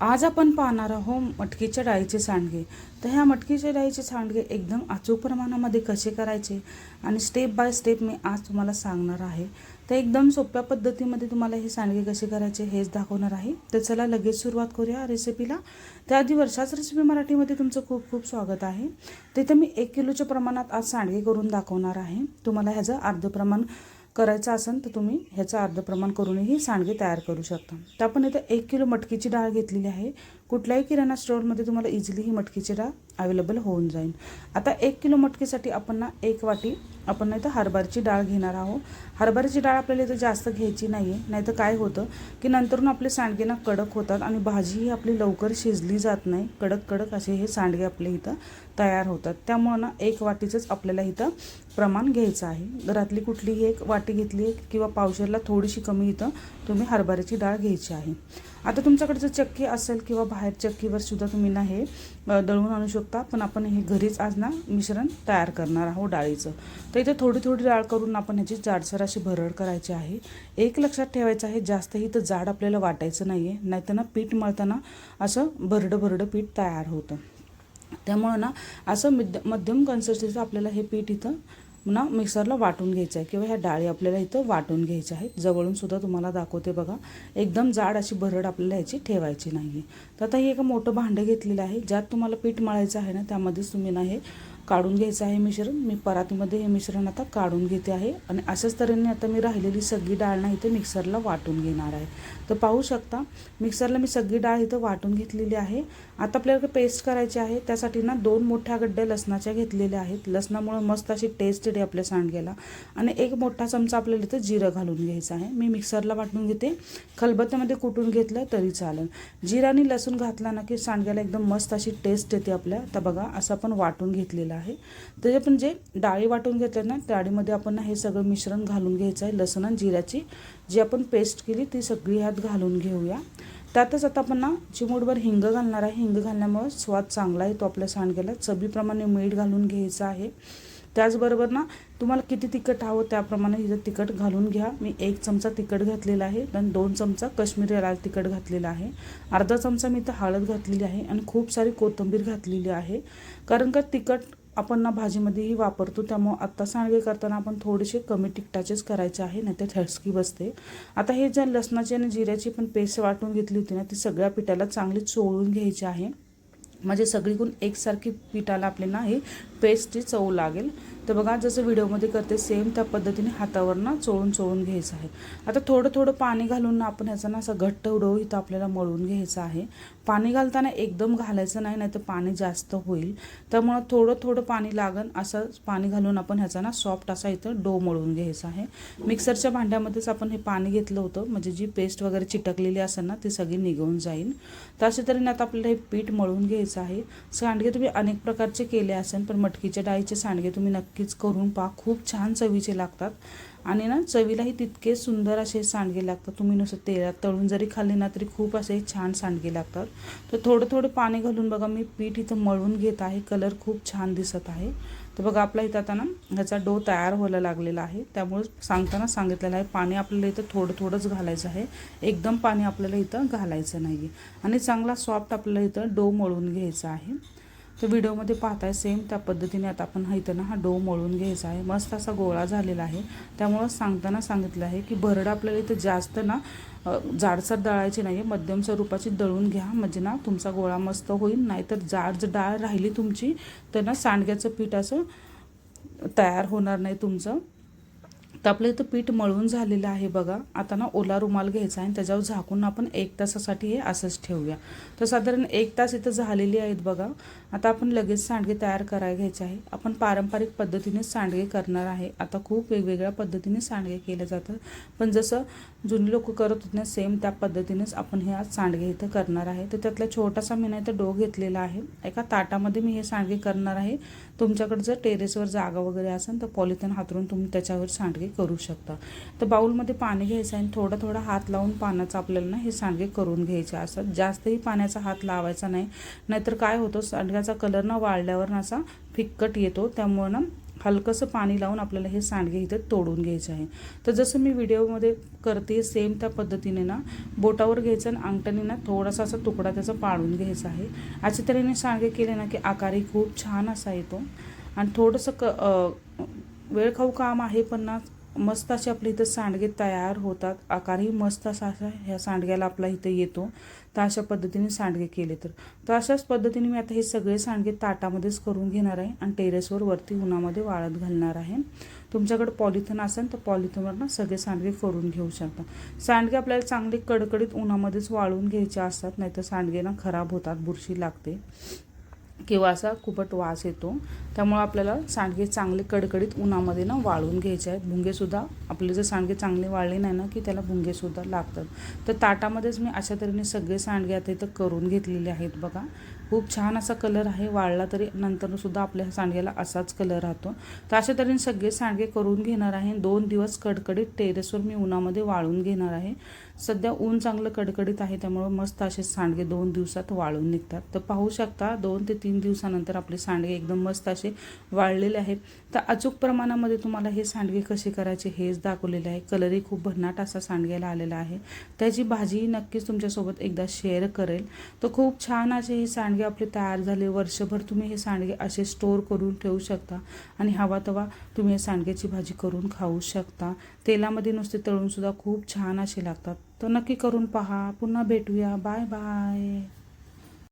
आज आपण पाहणार आहोत मटकीच्या डाळीचे सांडगे. तर ह्या मटकीच्या डाळीचे सांडगे एकदम अचूक प्रमाणामध्ये कसे करायचे आणि स्टेप बाय स्टेप मी आज तुम्हाला सांगणार आहे. तर एकदम सोप्या पद्धतीमध्ये तुम्हाला हे सांडगे कसे करायचे हेच दाखवणार आहे. तर चला लगेच सुरुवात करूया रेसिपीला त्याआधी वर्षाच रेसिपी मराठीमध्ये तुमचं खूप खूप स्वागत आहे. तिथं मी एक किलोच्या प्रमाणात आज सांडगे करून दाखवणार आहे. तुम्हाला ह्याचं अर्ध प्रमाण करायचं असेल तर तुम्ही ह्याचं अर्ध प्रमाण करूनही सांडगे तयार करू शकता. तर आपण इथं एक किलो मटकीची डाळ घेतलेली आहे. कुठल्याही किराणा स्टोअरमध्ये तुम्हाला इझिली ही मटकीची डाळ अवेलेबल होऊन जाईल. आता एक किलो मटकीसाठी आपण ना एक वाटी आपण नाही तर हरभऱ्याची डाळ घेणार आहोत. हरभऱ्याची डाळ आपल्याला इथं जास्त घ्यायची नाही आहे नाही तर काय होतं की नंतरून आपले सांडगे ना कडक होतात आणि भाजी ही आपली लवकर शिजली जात नाही. कडक कडक असे हे सांडगे आपले इथं तयार होतात. त्यामुळं ना एक वाटीचंच आपल्याला इथं प्रमाण घ्यायचं आहे. घरातली कुठलीही एक वाटी घेतली आहे किंवा पावशेरला थोडीशी कमी इथं तुम्ही हरभऱ्याची डाळ घ्यायची आहे. आता तुमच्याकडे जर चक्की असेल किंवा बाहेर चक्कीवर सुद्धा तुम्ही ना हे दळून आणू शकता. पण आपण हे घरीच आज ना मिश्रण तयार करणार आहोत डाळीचं. तर इथे थोडी थोडी डाळ करून आपण ह्याची जाडसर अशी भरड करायची आहे. एक लक्षात ठेवायचं आहे जास्त इथं जाड आपल्याला वाटायचं नाही आहे नाहीतर ना पीठ मळताना असं भरडं भरडं पीठ तयार होतं. त्यामुळं ना असं मिद मध्यम कन्सिस्टन्सीचं आपल्याला हे पीठ इथं ना मिक्सरला वाटून घ्यायचं आहे किंवा ह्या डाळी आपल्याला इथं वाटून घ्यायच्या आहेत. जवळून सुद्धा तुम्हाला दाखवते बघा. एकदम जाड अशी भरड आपल्याला ह्याची ठेवायची नाही तर आता हे एक मोठं भांडं घेतलेलं आहे. ज्यात तुम्हाला पीठ मळायचं आहे ना त्यामध्येच तुम्ही ना हे काढून घ्यायचं आहे मिश्रण. मी परातीमध्ये हे मिश्रण आता काढून घेते आहे. आणि अशाच तऱ्हेने आता मी राहिलेली सगळी डाळ ना इथे मिक्सरला वाटून घेणार आहे. तर पाहू शकता मिक्सरला मी सगळी डाळ इथं वाटून घेतलेली आहे. आता आपल्याला पेस्ट करायची आहे. त्यासाठी ना दोन मोठ्या गड्ड्या लसणाच्या घेतलेल्या आहेत. लसणामुळं मस्त अशी टेस्ट येते आपल्या सांडग्याला. आणि एक मोठा चमचा आपल्याला इथं जिरं घालून घ्यायचं आहे. मी मिक्सरला वाटून घेते. खलबत्त्यामध्ये कुटून घेतलं तरी चालेल. जिरा आणि लसूण घातला ना की सांडग्याला एकदम मस्त अशी टेस्ट येते आपल्या. आता बघा असं आपण वाटून घेतलेलं आहे. त्याचे आपण जे डाळी वाटून घेतले ना डाळीमध्ये आपण ना हे सगळं मिश्रण घालून घ्यायचं आहे लसूण आणि जिऱ्याची. जी आपण पेस्ट केली ती सगळी ह्यात घालून घेऊया. त्यातच आता आपण ना चिमूटभर हिंग घालणार आहे. हिंग घालण्यामुळे स्वाद चांगला येतो आपल्या सांडग्याला. चवीप्रमाणे मीठ घालून घ्यायचं आहे. त्याचबरोबर ना तुम्हाला किती तिखट हवं त्याप्रमाणे हिचं तिखट घालून घ्या. मी एक चमचा तिखट घातलेला आहे आणि दोन चमचा कश्मीरी लाल तिखट घातलेला आहे. अर्धा चमचा मी इथं हळद घातलेली आहे आणि खूप सारी कोथिंबीर घातलेली आहे. कारण का तिखट आपण ना भाजीमध्येही वापरतो त्यामुळं आत्ता सांडगे करताना आपण थोडेसे कमी तिखटाचेच करायचे आहे नाही तर ठसकी बसते. आता हे ज्या लसणाची आणि जिऱ्याची पण पेस्ट वाटून घेतली होती ना ती सगळ्या पिठाला चांगली चोळून घ्यायची आहे. म्हणजे सगळीकडून एकसारखी पिठाला आपल्याला हे पेस्टची चव लागेल. तर बघा जसं व्हिडिओमध्ये करते सेम त्या पद्धतीने हातावर ना चोळून चोळून घ्यायचं आहे. आता थोडं थोडं पाणी घालून ना आपण ह्याचा ना असा घट्ट उडव इथं आपल्याला मळून घ्यायचं आहे. पाणी घालताना एकदम घालायचं नाही नाही तर पाणी जास्त होईल. त्यामुळं थोडं थोडं पाणी लागन असं पाणी घालून आपण ह्याचा ना सॉफ्ट असा इथं डो मळून घ्यायचा आहे. मिक्सरच्या भांड्यामध्येच आपण हे पाणी घेतलं होतं म्हणजे जी पेस्ट वगैरे चिटकलेली असेल ना ती सगळी निघून जाईल तर अशा तऱ्हेने आता आपल्याला हे पीठ मळून घ्यायचं आहे. सांडगे तुम्ही अनेक प्रकारचे केले असेल पण मटकीच्या डाळीचे सांडगे तुम्ही नक्कीच करून पहा. खूप छान चवीचे लागतात. आणि ना चवीलाही तितके सुंदर असे सांडगे लागतात. तुम्ही नुसतं तेलात तळून जरी खाल्ले ना तरी खूप असे छान सांडगे लागतात. तर थोडं थोडं पाणी घालून बघा मी पीठ इथं मळून घेत आहे. कलर खूप छान दिसत आहे. तर बघा आपला इथं आता ना ह्याचा डो तयार व्हायला लागलेला आहे. त्यामुळे सांगताना सांगितलेलं आहे पाणी आपल्याला इथं थोडं थोडंच घालायचं आहे. एकदम पाणी आपल्याला इथं घालायचं नाही आहे आणि चांगला सॉफ्ट आपल्याला इथं डो मळून घ्यायचा आहे. तर व्हिडिओमध्ये पाहताय सेम त्या पद्धतीने आता आपण हा इथं हा डो मळून घ्यायचा आहे. मस्त असा गोळा झालेला आहे. त्यामुळं सांगताना सांगितलं आहे की भरड आपल्याला इथं जास्त ना जाडसर दळायची नाही आहे मध्यम स्वरूपाची दळून घ्या. म्हणजे ना तुमचा गोळा मस्त होईल. नाहीतर जाड जर डाळ राहिली तुमची तर ना सांडग्याचं पीठ असं तयार होणार नाही तुमचं. तर आपलं इथं पीठ मळून झालेलं आहे बघा. आता ना ओला रुमाल घ्यायचा आहे आणि त्याच्यावर झाकून आपण एक तासासाठी हे असंच ठेवूया. तर साधारण एक तास इथं झालेली आहेत बघा. आता आपण लगेच सांडगे तयार करायला घ्यायचे आहे. आपण पारंपरिक पद्धतीने सांडगे करणार आहे. आता खूप वेगवेगळ्या पद्धतीने सांडगे केले जातात. पण जसं जुनी लोक करत होते ना सेम त्या पद्धतीनेच आपण हे आज सांडगे इथं करणार आहे. तर त्यातला छोटासा मी नाही तर डो घेतलेला आहे. एका ताटामध्ये मी हे सांडगे करणार आहे. तुमच्याकडे जर टेरेसवर जागा वगैरे असेल तर पॉलिथिन हातरून तुम्ही त्याच्यावर सांडगे करू शकता. तर बाऊलमध्ये पाणी घ्यायचं आहे आणि थोडा थोडा हात लावून पाण्याचं आपल्याला ना हे सांडगे करून घ्यायचे. असतात जास्तही पाण्याचा हात लावायचा नाही. नाहीतर काय होतं सांडग्याचा कलर ना वाळल्यावर ना असा फिक्कट येतो. त्यामुळं ना हलकंसं पाणी लावून आपल्याला हे सांडगे इथे तोडून घ्यायचे आहे. तर जसं मी व्हिडिओमध्ये करते सेम त्या पद्धतीने ना बोटावर घ्यायचं आणि अंगठ्याने ना थोडासा असा तुकडा त्याचा पाडून घ्यायचा आहे. अशा तऱ्हेने सांडगे केले ना की आकारही खूप छान असा येतो. आणि थोडंसं क वेळखाऊ काम आहे पण ना मस्त असे आपल्या इथं सांडगे तयार होतात. आकारही मस्त असा असा ह्या सांडग्याला आपला इथं येतो. तर अशा पद्धतीने सांडगे केले तर. तर अशाच पद्धतीने मी आता हे सगळे सांडगे ताटामध्येच करून घेणार आहे आणि टेरेसवर वरती उन्हामध्ये वाळत घालणार आहे. तुमच्याकडे पॉलिथिन असेल तर पॉलिथिनवर ना सगळे सांडगे करून घेऊ शकता. सांडगे आपल्याला चांगले कडकडीत उन्हामध्येच वाळून घ्यायचे असतात नाहीतर सांडगे ना खराब होतात बुरशी लागते. किंवा असा खूपच वास येतो. त्यामुळे आपल्याला सांडगे चांगले कडकडीत उन्हामध्ये ना वाळून घ्यायचे आहेत. भुंगेसुद्धा आपले जर सांडगे चांगले वाळले नाही ना की त्याला भुंगेसुद्धा लागतात. तर ताटामध्येच मी अशा तऱ्हेने सगळे सांडगे आता इथं करून घेतलेले आहेत बघा. खूप छान असा कलर आहे. वाळला तरी नंतर सुद्धा आपल्या सांडग्याला असाच कलर राहतो. तर अशा तऱ्हेने सगळे सांडगे करून घेणार आहे. दोन दिवस कडकडीत टेरेसवर मी उन्हामध्ये वाळून घेणार आहे. सध्या ऊन चांगलं कडकडीत आहे त्यामुळं मस्त असे सांडगे दोन दिवसात वाळून निघतात. तर पाहू शकता दोन ते तीन दिवसानंतर आपले सांडगे एकदम मस्त असे वाळलेले आहेत. तर अचूक प्रमाणामध्ये तुम्हाला हे सांडगे कसे करायचे हेच दाखवलेले आहे. कलरही खूप भन्नाट असा सांडग्याला आलेला आहे. त्याची भाजी नक्कीच तुमच्यासोबत एकदा शेअर करेल. तर खूप छान असे हे सांडगे आपले तयार झाले. वर्षभर तुम्ही हे सांडगे असे स्टोर करून ठेवू शकता आणि हवा तवा तुम्ही हे सांडग्याची भाजी करून खाऊ शकता. तेलामध्ये नुसते तळूनसुद्धा खूप छान असे लागतात. तर नक्की करून पहा. पुन्हा भेटूया. Bye bye